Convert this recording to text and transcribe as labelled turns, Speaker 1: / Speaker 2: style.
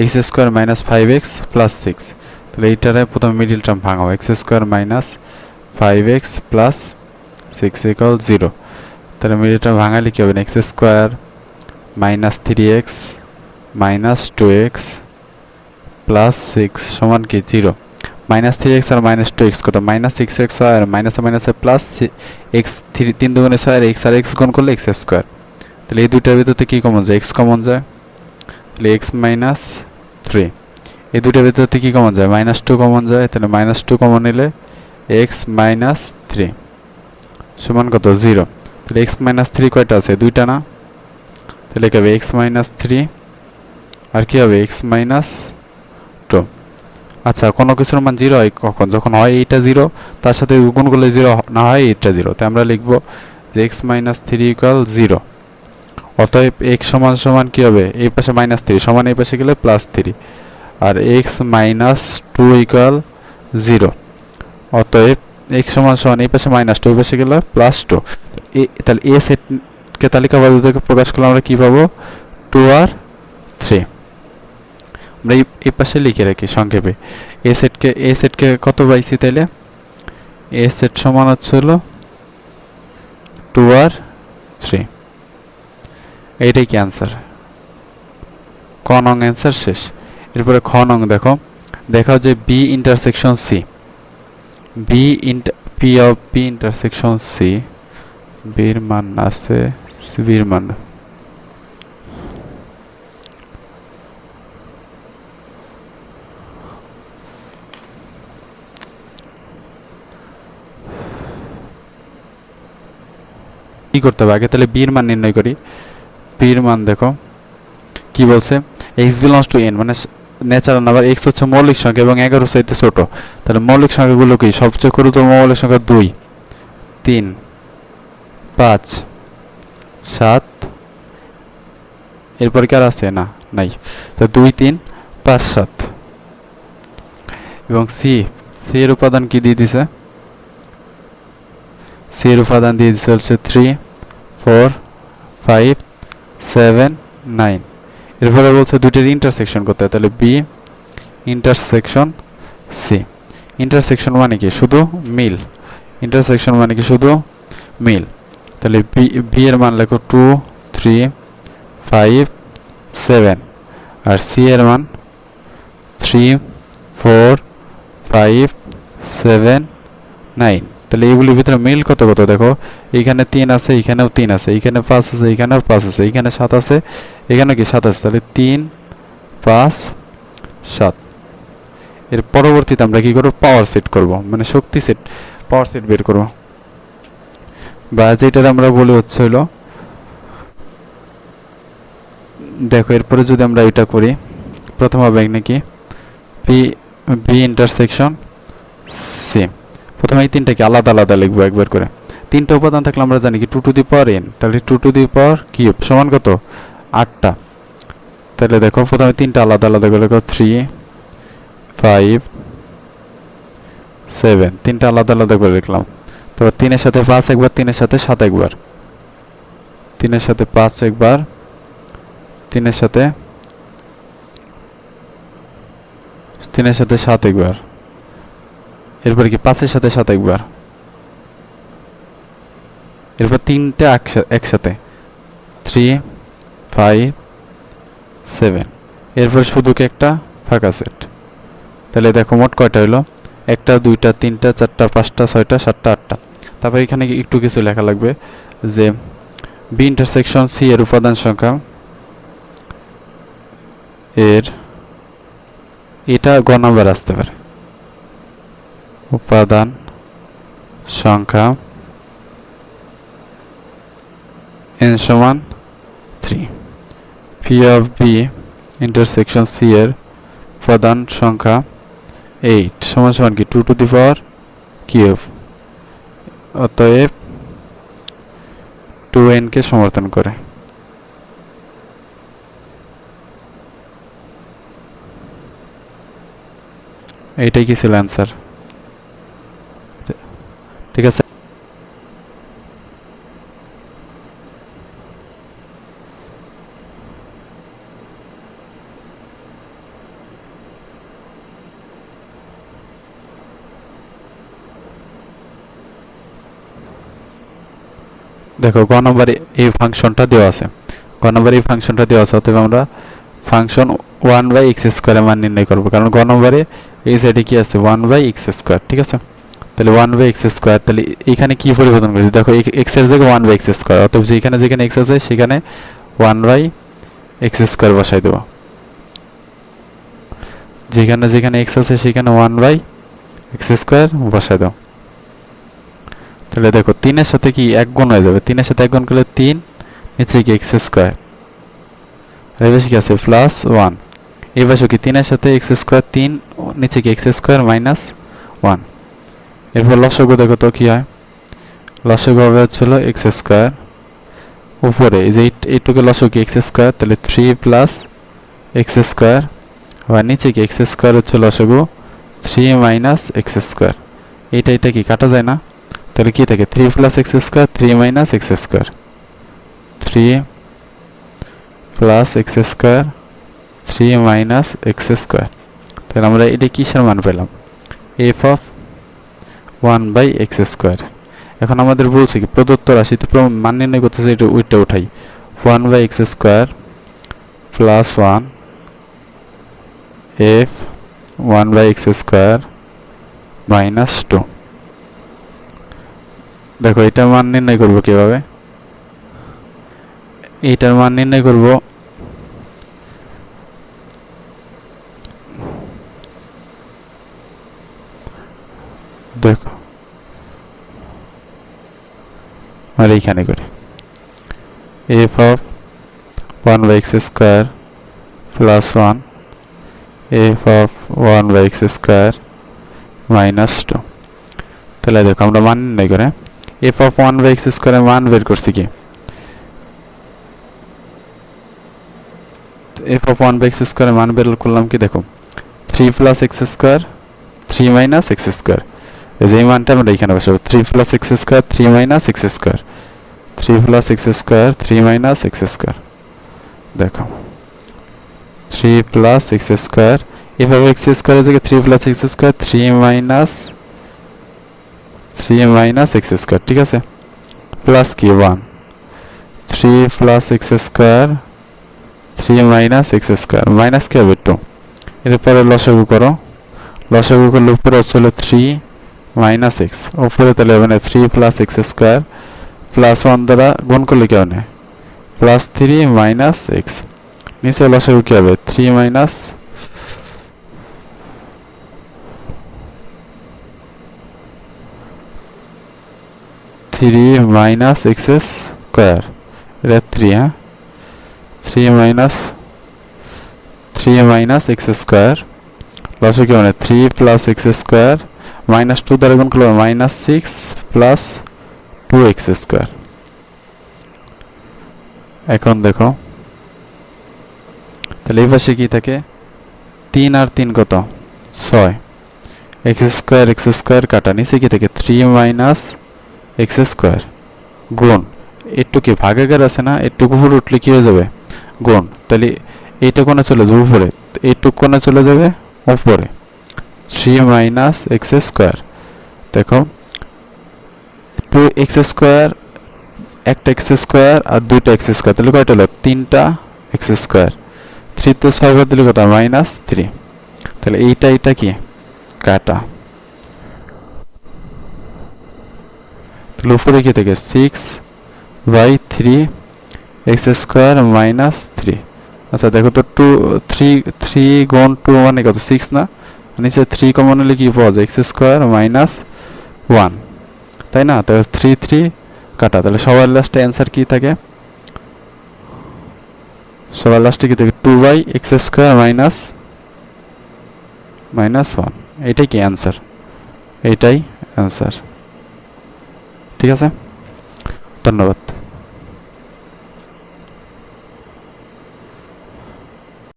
Speaker 1: X square minus five x plus six তাহলে এইটারে প্রথমে middle term ভাঙাবো x square minus five x plus six equal zero তাহলে middle term ভাঙালে কী হবে? X square minus three x minus two x plus six সমান কি? Zero minus three x আর মাইনাস টু এক্স কত? মাইনাস সিক্স এক্স আর মাইনাসে মাইনাসে প্লাস এক্স থ্রি তিন দুগুণে ছয় আর এক্স আর এক্স গুণ করলে এক্স স্কোয়ার তাহলে এই দুইটার ভিতরতে কী কমন যায়? এক্স কমন যায়। তাহলে এক্স মাইনাস থ্রি এই দুইটার ভিতরতে কী কমন যায়? মাইনাস টু কমন যায়, তাহলে মাইনাস টু কমন নিলে এক্স মাইনাস থ্রি সমান কত? জিরো তাহলে এক্স মাইনাস থ্রি কয়টা আছে? দুইটা না? তাহলে কী হবে? এক্স মাইনাস থ্রি আর কী হবে? এক্স মাইনাস টু আচ্ছা কোনো কিছুর মান জিরো হয় কখন? যখন হয় এইটা জিরো তার সাথে গুণ করলে জিরো না হয় এইটা জিরো তাই আমরা লিখব যে x minus three equal zero অতএব এক্স সমান সমান কী হবে? এই পাশে মাইনাস থ্রি সমান এই পাশে গেলে প্লাস থ্রি আর x minus two equal zero অতএব এক্স সমান সমান এই পাশে মাইনাস টু এই পাশে গেলে প্লাস টু এ, তাহলে এ সেটকে তালিকা পদ্ধতিকে প্রকাশ করলে আমরা কী পাবো? টু আর থ্রি আমরা এই এই পাশে লিখে রাখি সংক্ষেপে। এ সেটকে এ সেটকে কত পাইছি তাইলে? এ সেট সমান হচ্ছে হলো টু আর থ্রি এইটাই কি অ্যান্সার ক নং অ্যান্সার শেষ। এরপরে খ নং দেখো। দেখাও যে B intersection C B P of B intersection C বির মান আছে বির মান কি করতে হবে? আগে তাহলে বির মান নির্ণয় করি। বির মান দেখো। কি বলছে? এক্স বিলংস টু এন মানে ন্যাচারাল নাম্বার এক্স হচ্ছে মৌলিক সংখ্যা এবং এগারো চাইতে ছোট। তাহলে মৌলিক সংখ্যাগুলো কি? সবচেয়ে ক্ষুদ্রতম মৌলিক সংখ্যা দুই, তিন, পাঁচ, সাত, এরপর কি আর আছে? না, নাই। তো দুই, তিন, পাঁচ, সাত। এবং সি সি এর উপাদান কি দিয়ে দিছে? সি এর উপাদান দিয়ে দিচ্ছে হচ্ছে three four five seven, nine. এরপরে বলছে দুইটির ইন্টারসেকশন করতে তাহলে বি ইন্টারসেকশন সি ইন্টারসেকশন মানে কি? শুধু মিল। ইন্টারসেকশন মানে কি? শুধু মিল। তাহলে বি বি এর মান লেখো টু থ্রি ফাইভ সেভেন আর সি এর মান three four five seven nine তাহলে এইগুলির ভিতরে মিল কত কত? দেখো, এইখানে তিন আছে এখানেও তিন আছে, এইখানে পাঁচ আছে, এইখানেও পাঁচ আছে, এইখানে সাত আছে এখানে কি সাত আছে? তাহলে তিন, পাঁচ, সাত। এর পরবর্তীতে আমরা কি করব? পাওয়ার সেট করব মানে শক্তি সেট পাওয়ার সেট বের করব। বা যেটার আমরা বলি হচ্ছে হলো, দেখো, এরপরে যদি আমরা এটা করি, প্রথম হবে নাকি? পি বি ইন্টারসেকশন সি প্রথমে এই তিনটাকে আলাদা আলাদা লিখব একবার করে। তিনটা উপাদান থাকলে আমরা জানি কি two to the power n তাহলে two to the power cube সমান কত? আটটা। তাহলে দেখো, প্রথমে তিনটা আলাদা আলাদা করে লেখো থ্রি ফাইভ সেভেন তিনটা আলাদা আলাদা করে লিখলাম। তারপর তিনের সাথে পাঁচ একবার, তিনের সাথে সাত একবার। তিনের সাথে পাঁচ একবার, তিনের সাথে তিনের সাথে সাত একবার। এরপর কি পাঁচের সাথে সাত একবার? এরপর তিনটা একসাথে। থ্রি ফাইভ সেভেন এরপর শুধু একটা? ফাঁকা সেট তাহলে দেখো মোট কয়টা হলো একটা, দুইটা, তিনটা, চারটা, পাঁচটা, ছয়টা, সাতটা, আটটা। তারপর এখানে একটু কিছু লেখা লাগবে? যে বি ইন্টারসেকশন সি এর উপাদান সংখ্যা এর, এটা গ নাম্বার আসতে পারে। উপাদান সংখ্যা এন সমান three P of B intersection C এর উপাদান সংখ্যা এইট সমান সমান কি? Two to the power cube অতএব টু এনকে সমর্থন করে। এইটাই কি ছিল অ্যান্সার ঠিক আছে? দেখো, গ নম্বর এই ফাংশনটা দেওয়া আছে। গ নম্বর এই ফাংশনটা দেওয়া আছে, অতএব আমরা ফাংশন ওয়ান বাই এক্স স্কোয়ারের মান নির্ণয় করব। কারণ গ নম্বরে এই সাইডে কি আছে? ওয়ান বাই এক্স স্কোয়ার, ঠিক আছে? তাহলে ওয়ান বাই এক্স স্কোয়ার তাহলে এখানে কি পরিবর্তন করেছি? দেখো এক্সের জায়গায় ওয়ান বাই এক্স স্কোয়ার অতএব যেখানে যেখানে এক্স আছে, সেখানে ওয়ান বাই এক্স স্কোয়ার বসাই দেবো। যেখানে যেখানে এক্স আছে, সেখানে ওয়ান বাই এক্স স্কোয়ার বসাই দাও। তাহলে দেখো, তিনের সাথে কি এক গুণ হয়ে যাবে? তিনের সাথে এক গুণ করলে তিন, নিচে কি এক্স স্কোয়ার আর কি আছে? প্লাস ওয়ান পাশে কি তিনের সাথে এক্স স্কোয়ার তিন, নিচে কি এক্স স্কোয়ার মাইনাস ওয়ান এরপর লসগু দেখো তো কি হয়? লসগু হবে হচ্ছিল এক্স স্কোয়ার উপরে এই যে এইটুকু লসগু এক্স স্কোয়ার তাহলে থ্রি প্লাস এক্স স্কোয়ার আবার নিচে কি এক্স স্কোয়ার হচ্ছে লসগু থ্রি মাইনাস এক্স স্কোয়ার এইটা এটা কি কাটা যায় না? তাহলে কি থাকে? Three plus x square three minus x square three plus x square three minus x square তাহলে আমরা এটা কিসের মান পেলাম? F of one by x square. এখন আমাদের বলছে কি, প্রদত্ত রাশিতে মান নির্ণয় করতেছে এটা ওইটা উঠাই। One by x square plus one F one by x square minus two. দেখো এটা মান নির্ণয় করব কীভাবে? এইটার মান নির্ণয় করব দেখো আর এইখানে করি। F of one by x square plus one f of one by x square minus two তাহলে দেখো আমরা মান নির্ণয় করে f of one by x স্কোয়ারের মান বের করছি কি? F of one by x স্কোয়ারের মান বের করলাম কি দেখো three plus x square three minus x square এই যে এই মানটা আমরা এখানে বসাবো three plus x square three minus x square three plus x square three minus x square দেখো। থ্রি প্লাস এক্স স্কোয়ার এভাবে এক্স স্কোয়ারের জায়গায় three plus x square three minus three minus x square ঠিক আছে? Plus কি one three plus x square three minus x square minus কি হবে two এরপরে লসাগু করো। লসাগু করলে উপরে হচ্ছিল থ্রি মাইনাস এক্স উপরে তাহলে মানে three plus x square plus one দ্বারা গুণ করলে কি হবে? Plus three minus x. নিচে লসাগু কি হবে? Three minus three minus x square. এটা থ্রি হ্যাঁ? Three minus three minus x square. লসে কি মানে three plus x square. Minus two দ্বারা গুণ করলে minus six plus two x square এখন দেখো, তাহলে এই পাশে কি থাকে? তিন আর তিন কত? ছয়। এক্স স্কোয়ার এক্স স্কোয়ার কাটা। নিচে কি থাকে? থ্রি মাইনাস এক্স স্কোয়ার গুণ। একটু কি ভাগাগার আছে না? একটু উপরে উঠলে কি হয়ে যাবে? গুণ। তাহলে এইটা কোণে চলে যাবে উপরে। এইটুক কোণে চলে যাবে উপরে। থ্রি মাইনাস এক্স স্কোয়ার দেখো টু এক্স স্কোয়ার, একটা এক্স স্কোয়ার আর দুইটা এক্স স্কোয়ার। তাহলে কয়টা হলো? তিনটা এক্স স্কোয়ার। থ্রি তো ছয় দিলে কত? Minus three. তাহলে এইটা এইটা কি? কাটা। তাহলে উপরে কি থেকে? Six by three x square minus three. আচ্ছা দেখো তো টু, থ্রি থ্রি গুণ টু মানে কত? সিক্স না? নিচে থ্রি কমন হলে কি পাওয়া যায়? X square minus one. তাই না? তাহলে থ্রি থ্রি কাটা। তাহলে সবার লাস্টে অ্যান্সার কী থাকে? সবার লাস্টে কী থাকে? Two by x square minus minus one এইটাই কি অ্যান্সার এইটাই অ্যান্সার ঠিক আছে? ধন্যবাদ।